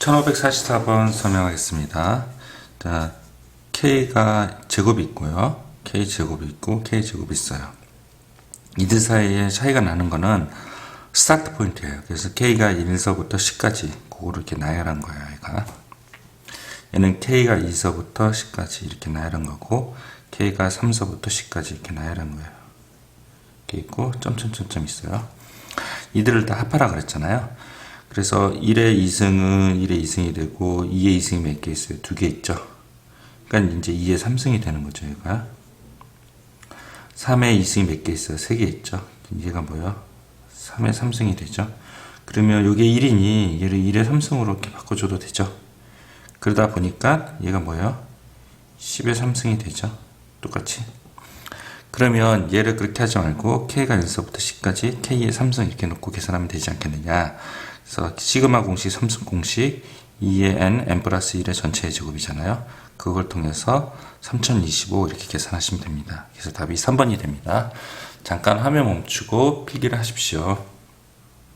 1544번 설명하겠습니다. 자, K가 제곱이 있고요. K 제곱이 있고 K 제곱이 있어요. 이들 사이에 차이가 나는 거는 스타트 포인트예요. 그래서 K가 1서부터 10까지 그거를 이렇게 나열한 거예요, 얘가. 얘는 K가 2서부터 10까지 이렇게 나열한 거고 K가 3서부터 10까지 이렇게 나열한 거예요. 이렇게 있고 점점점점 있어요. 이들을 다 합하라 그랬잖아요. 그래서 1의 2승은 1의 2승이 되고 2의 2승이 몇 개 있어요? 두 개 있죠. 그러니까 이제 2의 3승이 되는 거죠, 얘가. 3의 2승이 몇 개 있어요? 세 개 있죠. 얘가 뭐예요? 3의 3승이 되죠. 그러면 이게 1이니 얘를 1의 3승으로 이렇게 바꿔줘도 되죠. 그러다 보니까 얘가 뭐예요? 10의 3승이 되죠. 똑같이. 그러면 얘를 그렇게 하지 말고 k가 1서부터 10까지 k의 3승 이렇게 놓고 계산하면 되지 않겠느냐. 그래서 시그마 공식, 삼승 공식 2의 n, n 플러스 1의 전체의 제곱이잖아요. 그걸 통해서 3025 이렇게 계산하시면 됩니다. 그래서 답이 3번이 됩니다. 잠깐 화면 멈추고 필기를 하십시오.